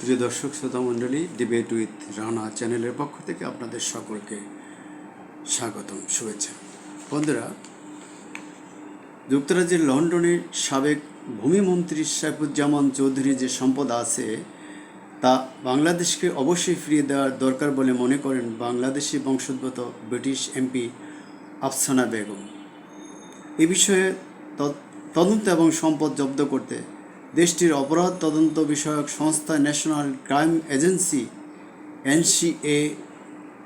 প্রিয় দর্শক, শ্রোতা মণ্ডলী ডিবেট উইথ রানা চ্যানেলের পক্ষ থেকে আপনাদের সকলকে স্বাগতম, শুভেচ্ছা। বন্ধুরা, যুক্তরাজ্যের লন্ডনের সাবেক ভূমিমন্ত্রী সাইফুজ্জামান চৌধুরী যে সম্পদ আছে, তা বাংলাদেশকে অবশ্যই ফিরিয়ে দেওয়ার দরকার বলে মনে করেন বাংলাদেশি বংশোদ্ভূত ব্রিটিশ এমপি আফসানা বেগম। এ বিষয়ে তদ- তদন্ত এবং সম্পদ জব্দ করতে দেশটির অপরাধ তদন্ত বিষয়ক সংস্থা ন্যাশনাল ক্রাইম এজেন্সি, এনসিএ,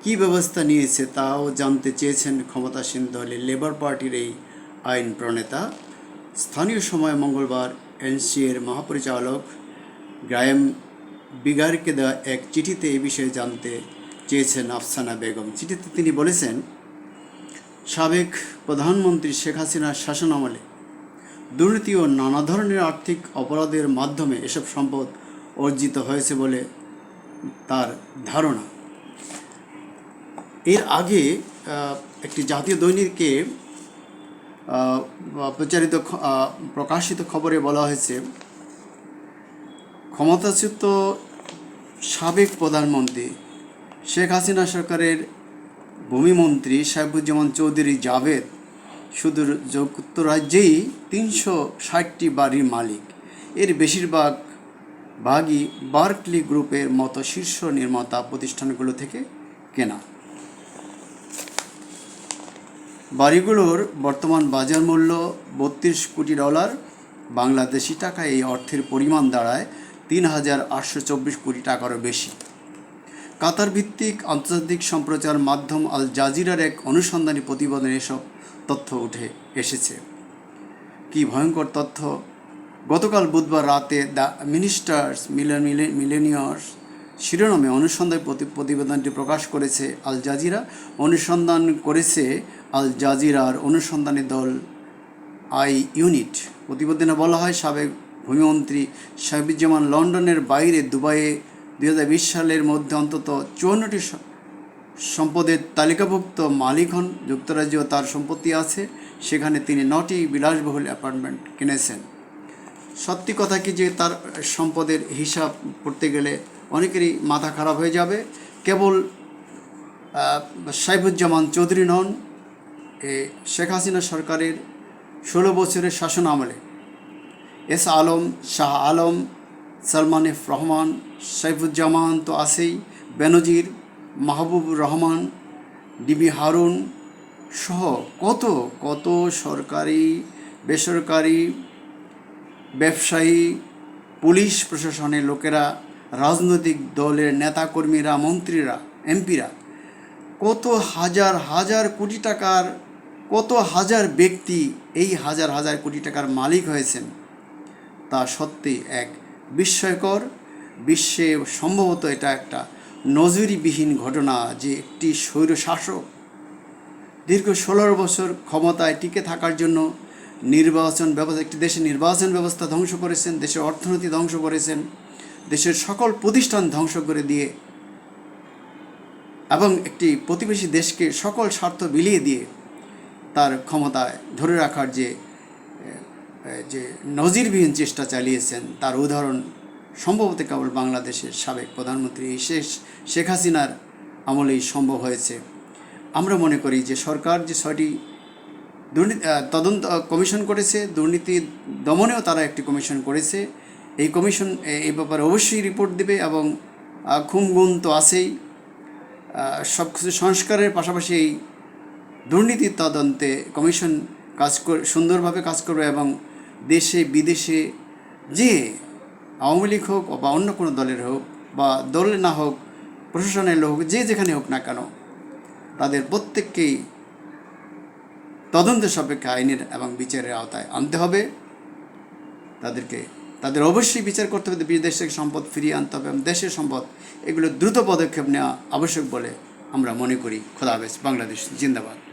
কী ব্যবস্থা নিয়েছে তাও জানতে চেয়েছেন ক্ষমতাসীন দলের লেবার পার্টির এই আইন প্রণেতা। স্থানীয় সময় মঙ্গলবার এনসিএর মহাপরিচালক গ্রায়াম বিগারকে দেওয়া এক চিঠিতে এই বিষয়ে জানতে চেয়েছেন আফসানা বেগম। চিঠিতে তিনি বলেছেন, সাবেক প্রধানমন্ত্রী শেখ হাসিনার শাসনামলে দুর্নীতি ও নানা ধরনের আর্থিক অপরাধের মাধ্যমে এসব সম্পদ অর্জিত হয়েছে বলে তার ধারণা। এর আগে একটি জাতীয় দৈনিকে প্রচারিত প্রকাশিত খবরে বলা হয়েছে, ক্ষমতাচ্যুত সাবেক প্রধানমন্ত্রী শেখ হাসিনা সরকারের ভূমিমন্ত্রী সাইফুজ্জামান চৌধুরী জাভেদ শুধু যুক্তরাজ্যেই তিনশো ষাটটি বাড়ির মালিক। এর বেশিরভাগ ভাগই বার্কলি গ্রুপের মতো শীর্ষ নির্মাতা প্রতিষ্ঠানগুলো থেকে কেনা। বাড়িগুলোর বর্তমান বাজার মূল্য বত্রিশ কোটি ডলার। বাংলাদেশি টাকা এই অর্থের পরিমাণ দাঁড়ায় তিন হাজার আটশো চব্বিশ কোটি টাকারও বেশি। কাতার ভিত্তিক আন্তর্জাতিক সম্প্রচার মাধ্যম আল জাজিরার এক অনুসন্ধানী প্রতিবেদনে এসব তথ্য উঠে এসেছে। কি ভয়ঙ্কর তথ্য? গতকাল বুধবার রাতে দ্য মিনিস্টার্স মিলেনিয়ার্স শিরোনামে অনুসন্ধান প্রতি, প্রতিবেদনটি প্রকাশ করেছে আল জাজিরা। অনুসন্ধান করেছে আল জাজিরার অনুসন্ধানী দল আই ইউনিট। প্রতিবেদনে বলা হয়, সাবেক ভূমিমন্ত্রী সাহিবুজ্জামান লন্ডনের বাইরে দুবাইয়ে দুই হাজার বিশ সালের মধ্যে অন্তত চুয়ান্নটি সম্পদের তালিকাভুক্ত মালিক হন। যুক্তরাজ্যেও তার সম্পত্তি আছে। সেখানে তিনি নটি বিলাসবহুল অ্যাপার্টমেন্ট কিনেছেন। সত্যি কথা কি যে তার সম্পদের হিসাব করতে গেলে অনেকেরই মাথা খারাপ হয়ে যাবে। কেবল সাইফুজ্জামান চৌধুরী নন, এ শেখ হাসিনা সরকারের ষোলো বছরের শাসন আমলে। এস আলম, শাহ আলম সালমান এফ রহমান, সাইফুজ্জামান তো আছেই, বেনজির, মাহবুব রহমান, ডিবি হারুন সহ কত কত সরকারি, বেসরকারি ব্যবসায়ী, পুলিশ প্রশাসনের লোকেরা, রাজনৈতিক দলের নেতাকর্মীরা, মন্ত্রীরা, এমপিরা, কত হাজার হাজার কোটি টাকার, কত হাজার ব্যক্তি এই হাজার হাজার কোটি টাকার মালিক হয়েছেন, তা সত্যি এক বিস্ময়কর, বিশ্বে সম্ভবত এটা একটা নজিরবিহীন ঘটনা যে একটি স্বৈরশাসক দীর্ঘ ষোলো বছর ক্ষমতায় টিকে থাকার জন্য নির্বাচন ব্যবস্থা, একটি দেশের নির্বাচন ব্যবস্থা ধ্বংস করেছেন, দেশের অর্থনীতি ধ্বংস করেছেন, দেশের সকল প্রতিষ্ঠান ধ্বংস করে দিয়ে এবং একটি প্রতিবেশী দেশকে সকল স্বার্থ বিলিয়ে দিয়ে তার ক্ষমতায় ধরে রাখার যে যে নজিরবিহীন চেষ্টা চালিয়েছেন তার উদাহরণ সম্ভবত কেবল বাংলাদেশের সাবেক প্রধানমন্ত্রী শেষ শেখ হাসিনার আমলেই সম্ভব হয়েছে। আমরা মনে করি যে সরকার যে ছয়টি দুর্নীতি তদন্ত কমিশন করেছে দুর্নীতি দমনেও তারা একটি কমিশন করেছে। এই কমিশন এই ব্যাপারে অবশ্যই রিপোর্ট দেবে এবং আহ, খুম গুণ তো আছেই। সব কিছু সংস্কারের পাশাপাশি এই দুর্নীতি তদন্তে কমিশন কাজ সুন্দরভাবে কাজ করবে এবং দেশে, বিদেশে, যে আওয়ামী লীগ হোক বা অন্য কোনো দলের হোক বা দলের না হোক, প্রশাসনের লোক, যে যেখানে হোক না কেন, তাদের প্রত্যেককেই তদন্ত সাপেক্ষে আইনের এবং বিচারের আওতায় আনতে হবে। তাদেরকে, তাদের অবশ্যই বিচার করতে হবে। বিদেশ থেকে সম্পদ ফিরিয়ে আনতে হবে এবং দেশের সম্পদ, এগুলো দ্রুত পদক্ষেপ নেওয়া আবশ্যক বলে আমরা মনে করি। খোদা হাফেজ, বাংলাদেশ জিন্দাবাদ।